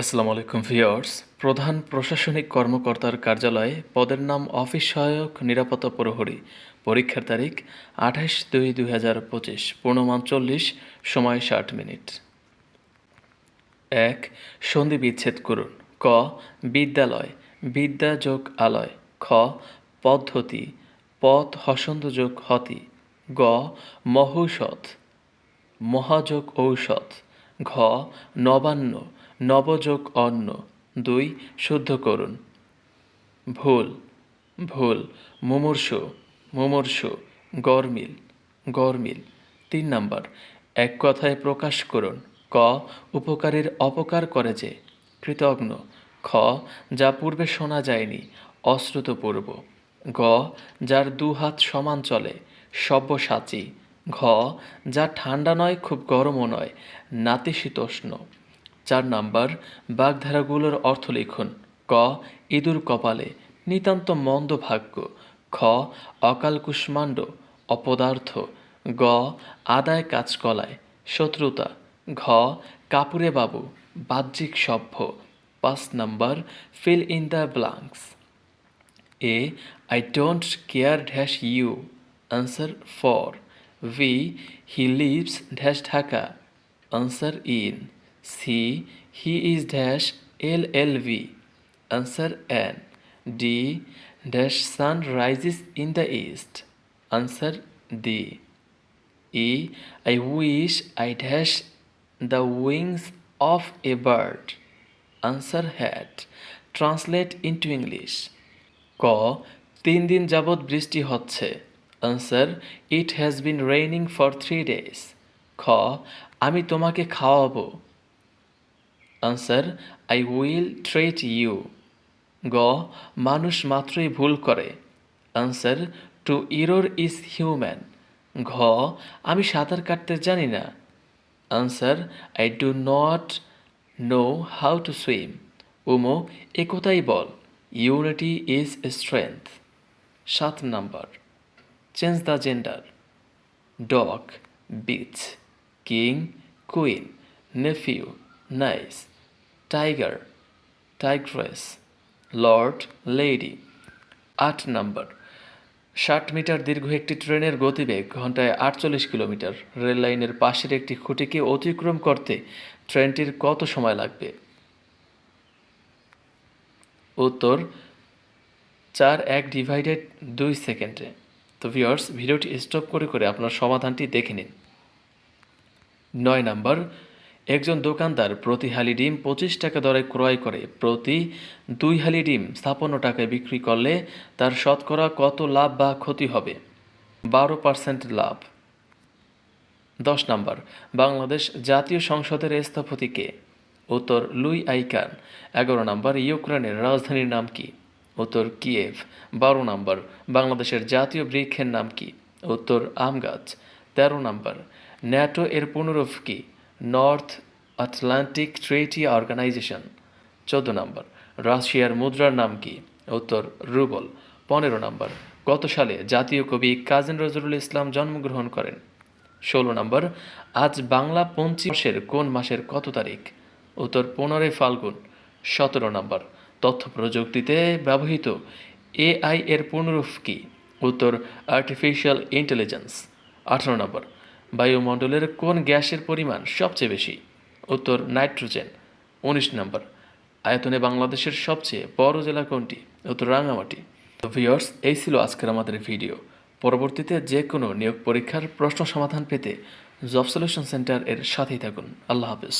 আসসালামু আলাইকুম ভিওর্স প্রধান প্রশাসনিক কর্মকর্তার কার্যালয়ে পদের নাম অফিস সহায়ক নিরাপত্তা প্রহরী। পরীক্ষার তারিখ আঠাশ দুই দুই হাজার পঁচিশ, পূর্ণমান চল্লিশ, সময় ষাট মিনিট। এক, সন্ধি বিচ্ছেদ করুন। ক, বিদ্যালয়, বিদ্যা যোগ আলয়। খ, পদ্ধতি, পথ হসন্ত যোগ হতি। গ, মহৌষধ, মহাযোগ ঔষধ। ঘ, নবান্ন, নবযোগ অন্ন। দুই, শুদ্ধ করুন। ভুল ভুল, মুমূর্ষু মুমূর্ষু, গরমিল গরমিল। তিন নাম্বার, এক কথায় প্রকাশ করুন। ক, উপকারীর অপকার করে যে। কৃতজ্ঞ। খ, যা পূর্বে শোনা যায়নি, অশ্রুতপূর্ব। গ, যার দু হাত সমান চলে, সব্যসাচী। ঘ, যা ঠান্ডা নয়, খুব গরমও নয়, নাতিশীতোষ্ণ। চার নাম্বার, বাগধারাগুলোর অর্থ লিখুন। ক, ইঁদুর কপালে, নিতান্ত মন্দ ভাগ্য। খ, অকাল কুষ্মাণ্ড, অপদার্থ। গ, আদায় কাজকলায় শত্রুতা। ঘ, কাপুরে বাবু, বাহ্যিক সভ্য। পাঁচ number, fill in the blanks. A, I don't I don't you. dash you. Answer 4. V. He lives dash Dhaka. Answer in. C. He is dash LLV. Answer N. D. Dash sun rises in the east. Answer D. E. I wish I dash the wings of a bird. Answer had. Translate into English. ক তিন দিন যাবৎ বৃষ্টি হচ্ছে answer it has been raining for three days খ আমি তোমাকে খাওয়াবো. Answer I will treat you গ মানুষ মাত্রই ভুল করে. Answer to error is human ঘ, আমি সাঁতার কাটতে জানি না. Answer I do not know how to swim উমো একথাই বল। ইউনিটি ইজ স্ট্রেংথ সাত number. Change the gender dog bitch king queen nephew niece tiger tigress lord lady আট নাম্বার ষাট মিটার দীর্ঘ একটি ট্রেনের গতিবেগ ঘন্টায় আটচল্লিশ কিলোমিটার। রেল লাইনের পাশের একটি খুঁটিকে অতিক্রম করতে ট্রেনটির কত সময় লাগবে? উত্তর, চার এক ডিভাইডেড দুই সেকেন্ডে। তো ভিওর্স ভিডিওটি স্টপ করে করে আপনার সমাধানটি দেখে নিন। নয় নাম্বার, একজন দোকানদার প্রতি হালি ডিম পঁচিশ টাকা দরে ক্রয় করে। প্রতি দুই হালি ডিম ছাপ্পান্ন টাকায় বিক্রি করলে তার শতকরা কত লাভ বা ক্ষতি হবে? বারো পার্সেন্ট লাভ। দশ নাম্বার, বাংলাদেশ জাতীয় সংসদের স্থপতি কে? উত্তর, লুই আইকান এগারো নম্বর, ইউক্রেনের রাজধানীর নাম কি? উত্তর কিয়েভ। বারো নম্বর, বাংলাদেশের জাতীয় বৃক্ষের নাম কি? উত্তর, আম গাছ। তেরো নম্বর, ন্যাটো এর পুনরূপ কি? North Atlantic Treaty Organization. চোদ্দ নম্বর, রাশিয়ার মুদ্রার নাম কি? উত্তর, রুবল। পনেরো নম্বর, গত সালে জাতীয় কবি কাজী নজরুল ইসলাম জন্মগ্রহণ করেন। ষোলো নম্বর, আজ বাংলা পঞ্চিশের কোন মাসের কত তারিখ? উত্তর, পনেরোই ফাল্গুন। সতেরো নম্বর তথ্য প্রযুক্তিতে ব্যবহৃত এআই এর পুনরূপ কি? উত্তর আর্টিফিশিয়াল ইন্টেলিজেন্স আঠারো নম্বর, বায়ুমণ্ডলের কোন গ্যাসের পরিমাণ সবচেয়ে বেশি? উত্তর, নাইট্রোজেন। উনিশ নম্বর, আয়তনে বাংলাদেশের সবচেয়ে বড় জেলা কোনটি? উত্তর রাঙামাটি তো ভিওর্স এই ছিল আজকের আমাদের ভিডিও পরবর্তীতে যে কোনো নিয়োগ পরীক্ষার প্রশ্ন সমাধান পেতে জব সলিউশন সেন্টার এর সাথেই থাকুন। আল্লাহ হাফিজ।